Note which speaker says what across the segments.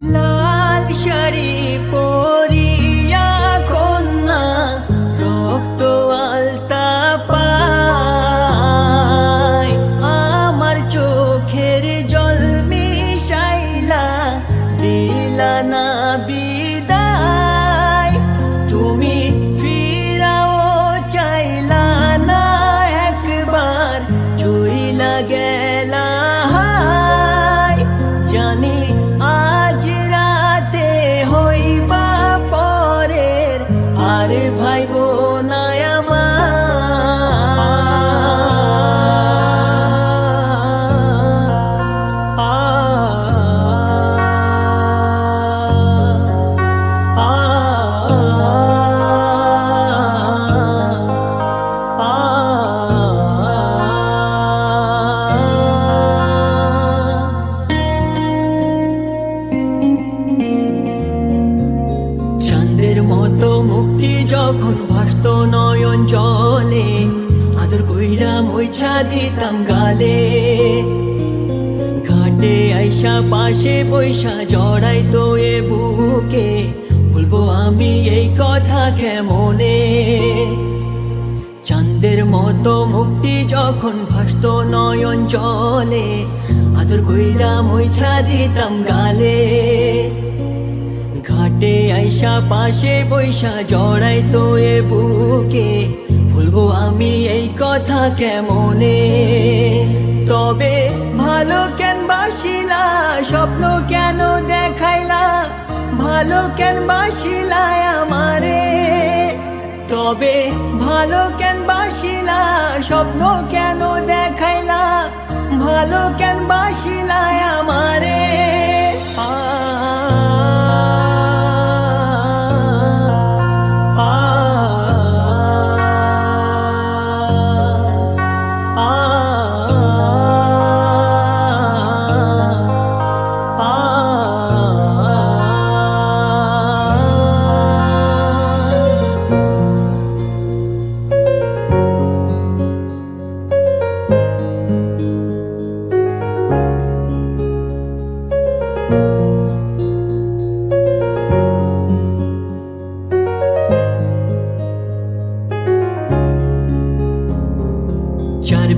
Speaker 1: Love. মতো মুক্তি যখন ভাসত নয়ন জলে, আদর কইরা মইছা দিতাম গালে। ঘাটে আইসা পাশে পয়সা জড়াই তো এ বুকে বলব আমি এই কথা কেমনে? চাঁদের মতো মুক্তি যখন ভাসত নয়ন জলে, আদর কইরা মইছা দিতাম গালে। ঘাটে আইসা পাশে বৈশা জড়াই তো এ বুকে। ভুলবো আমি এই কথা কেমনে? তবে ভালো কেন বাসিলা, স্বপ্ন কেন দেখাইলা? ভালো কেন বাসিলা আমারে? তবে ভালো কেন বাসিলা, স্বপ্ন কেন দেখাইলা? ভালো কেন বাসিলা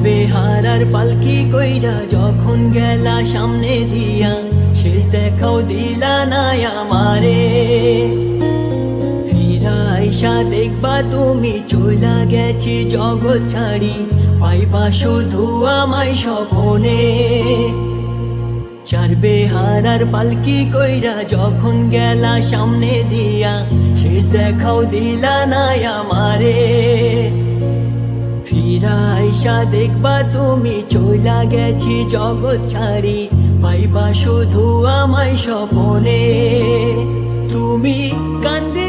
Speaker 1: বেহারার পালকি কইরা, যখন গেলা সামনে দিয়া, শেষ দেখাও দিলা না আমারে। ফিরা আইসা দেখবা তুমি, চইলা গেছি জগৎ ছাড়ি, পাইবা শুধু আমায় স্বপনে। চার বেহারার পালকি কইরা, যখন গেলা সামনে দিয়া, শেষ দেখাও দিলা না আমারে। ফিরা আইসা দেখবা তুমি চইলা গেছি জগৎ ছাড়ি পাইবা শুধু আমায় সপনে তুমি কান্দিয়া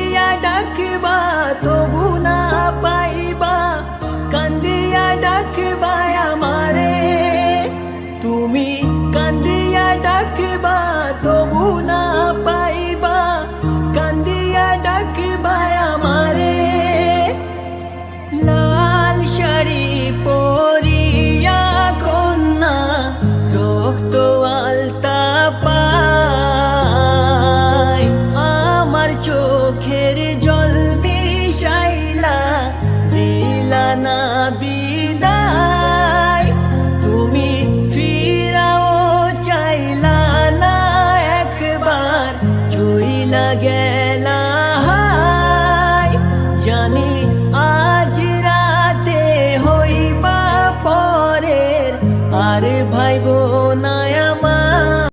Speaker 1: me.